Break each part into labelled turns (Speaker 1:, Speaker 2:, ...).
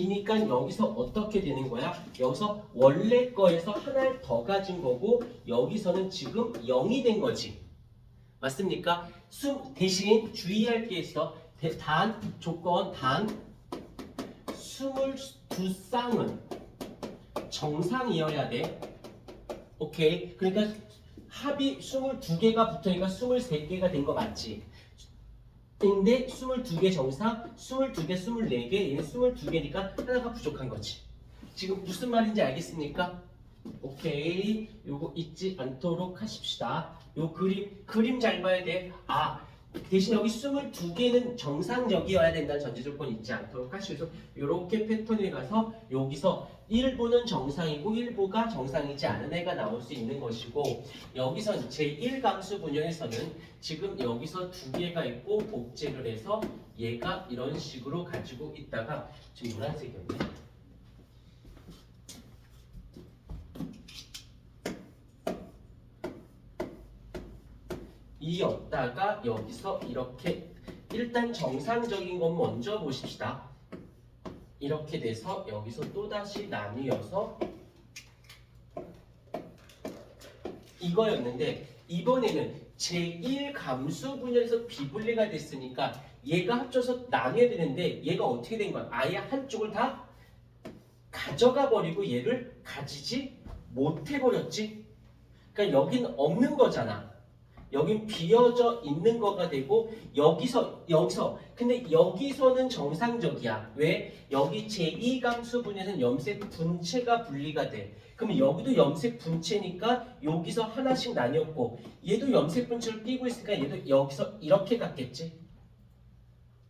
Speaker 1: 이니까 여기서 어떻게 되는 거야? 여기서 원래 거에서 하나를 더 가진 거고 여기서는 지금 0이 된 거지. 맞습니까? 수, 대신 주의할 게 있어. 대- 단 조건 단 22쌍은 정상이어야 돼. 오케이. 그러니까 합이 22개가 붙으니까 23개가 된 거 맞지? 근데 22개 정상, 22개, 24개, 얘는 22개니까 하나가 부족한 거지. 지금 무슨 말인지 알겠습니까? 오케이. 요거 잊지 않도록 하십시다. 요 그림, 그림 잘 봐야 돼. 아, 대신 여기 22개는 정상적이어야 된다는 전제 조건 잊지 않도록 하시고 요렇게 패턴에 가서 여기서 일부는 정상이고 일부가 정상이지 않은 애가 나올 수 있는 것이고 여기서 제1감수 분야에서는 지금 여기서 두 개가 있고 복제를 해서 얘가 이런 식으로 가지고 있다가 지금 노란색이었네. 이었다가 여기서 이렇게 일단 정상적인 건 먼저 보십시다. 이렇게 돼서 여기서 또다시 나뉘어서 이거였는데 이번에는 제1 감수 분열에서 비분리가 됐으니까 얘가 합쳐서 나뉘어야 되는데 얘가 어떻게 된 거야? 아예 한쪽을 다 가져가 버리고 얘를 가지지 못해 버렸지. 그러니까 여기는 없는 거잖아. 여긴 비어져 있는 거가 되고 여기서 여기서 근데 여기서는 정상적이야. 왜? 여기 제2 감수 분에서는 염색 분체가 분리가 돼. 그러면 여기도 염색 분체니까 여기서 하나씩 나뉘었고 얘도 염색 분체를 끼고 있으니까 얘도 여기서 이렇게 갔겠지.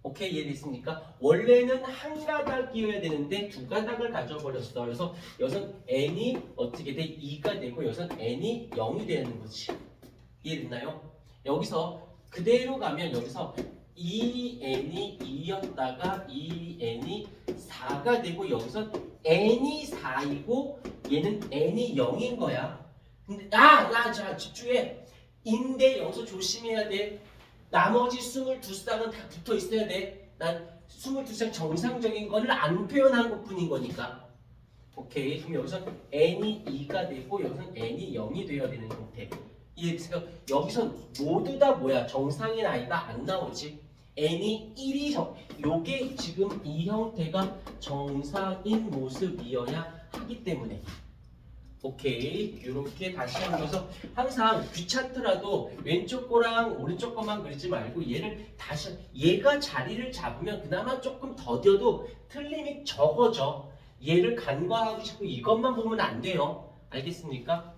Speaker 1: 오케이 이해됐습니까? 원래는 한 가닥이어야 되는데 두 가닥을 가져버렸어. 그래서 여기서 n이 어떻게 돼? 2가 되고 여기서 n이 0이 되는 거지. 이해됐나요? 여기서 그대로 가면 여기서 2n이 2였다가 2n이 4가 되고 여기서 n이 4이고 얘는 n이 0인 거야. 근데 아, 야, 자 집중해. 인데 여기서 조심해야 돼. 나머지 22쌍은 다 붙어 있어야 돼. 난 22쌍 정상적인 거를 안 표현한 것 뿐인 거니까. 오케이. 그럼 여기서 n이 2가 되고 여기서 n이 0이 되어야 되는 형태. 이해됐어요? 여기선 모두 다 뭐야? 정상인 아이가 안 나오지. n이 1이 정. 요게 지금 이 형태가 정상인 모습이어야 하기 때문에. 오케이 이렇게 다시 하면서 항상 귀찮더라도 왼쪽 거랑 오른쪽 거만 그리지 말고 얘를 다시 얘가 자리를 잡으면 그나마 조금 더뎌도 틀림이 적어져 얘를 간과하고 싶고 이것만 보면 안 돼요 알겠습니까?